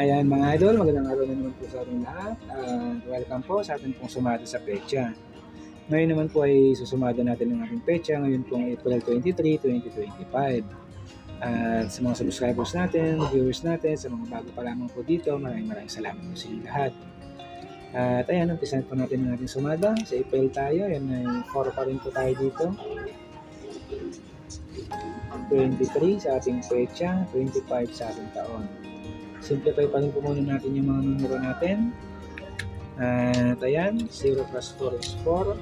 Ayan mga idol, magandang araw na naman po sa ating lahat. Uh, welcome po sa ating pong sumada sa pecha. Ngayon naman po ay susumada natin ng ating pecha ngayon pong April 23, 2025. At sa mga subscribers natin, viewers natin, sa mga bago pa lamang po dito, maraming maraming salamat po sa inyo lahat. At ayan, umpisahan po natin ang ating sumada. Sa April tayo, yan ay 4 pa rin po tayo dito. 23 sa ating pecha, 25 sa ating taon. Simplify pa rin po muna natin yung mga numero natin. At ayan, 0 plus 4 is 4.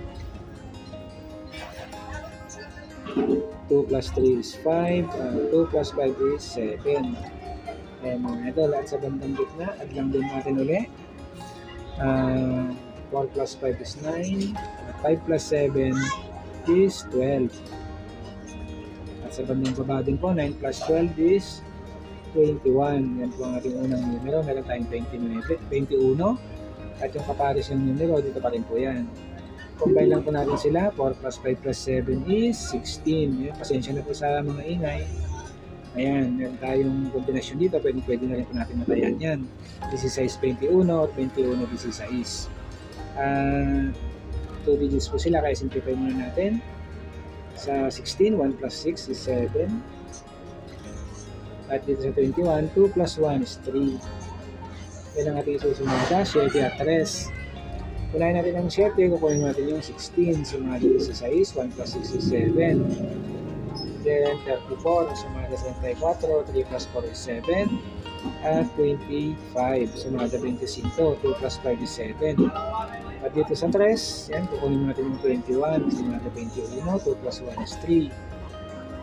2 plus 3 is 5. Uh, 2 plus 5 is 7. And ito, lahat sa bandang gitna. At lang din natin uli. Uh, 4 plus 5 is 9. At 5 plus 7 is 12. At sa bandang baba din po, 9 plus 12 is 21. Yan po ang ating unang numero. Meron tayong 29, 21. At yung yung numero, dito pa rin po yan. Combine lang po natin sila. 4 plus 5 plus 7 is 16. Yan, pasensya na po sa mga ingay. Ayan, meron tayong kombinasyon dito. Pwede, pwede na rin po natin matayan yan. 16 21 or 21 16. Uh, 2 digits po sila kaya simplify muna natin. Sa 16, 1 plus 6 is 7. At dito sa 21, 2 plus 1 is 3. Yan ang ating susunod. 7 at 3. Kunahin natin ang 7, kukunin natin yung 16. Sumada sa 6, 1 plus 6 is 7. Then 34, sumada sa 34, 3 plus 4 is 7. At 25, sumada 25, 2 plus 5 is 7. At dito sa 3, yan, kukunin natin yung 21, sumada 21, 2 plus 1 is 3.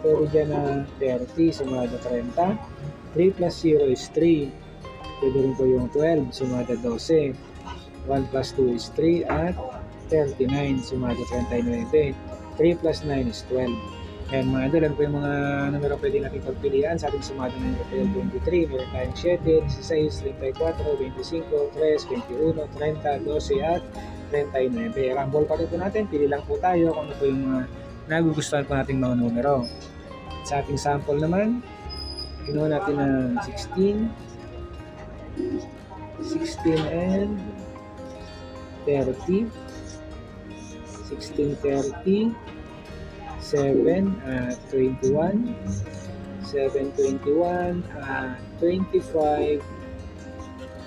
Pero dyan na 30, sumada 30. 3 plus 0 is 3. Pwede rin po yung 12, sumada 12. 1 plus 2 is 3 at 39, sumada 39. 3 plus 9 is 12. Ayan mga idol, ano po yung mga numero pwede natin pagpilian sa ating sumada ng April 23. Meron tayong 7, 16, 34, 25, 3, 21, 30, 12 at 39. Rumble pa rin po natin, pili lang po tayo kung ano po yung mga nagugustuhan po nating mga numero. Sa ating sample naman, kinuha natin ng 16, 16 and 30, 16, 30, 7, uh, 21, 7, 21, uh, 25,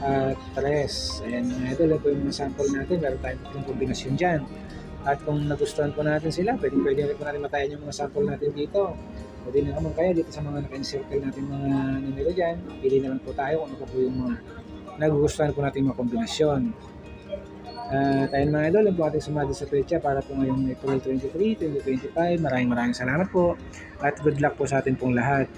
at 3. Ayan mga idol, ito yung sample natin. Meron tayong tatlong kombinasyon dyan. At kung nagustuhan po natin sila, pwede, pwede rin po natin matayan yung mga sample natin dito. Pwede na naman kaya dito sa mga naka-encircle natin mga numero dyan. Pili na lang po tayo kung ano po yung mga nagugustuhan po natin mga kombinasyon. At ayun mga idol, yan po ating sumali sa pecha para po ngayong April 23, 2025. Maraming maraming salamat po at good luck po sa atin pong lahat.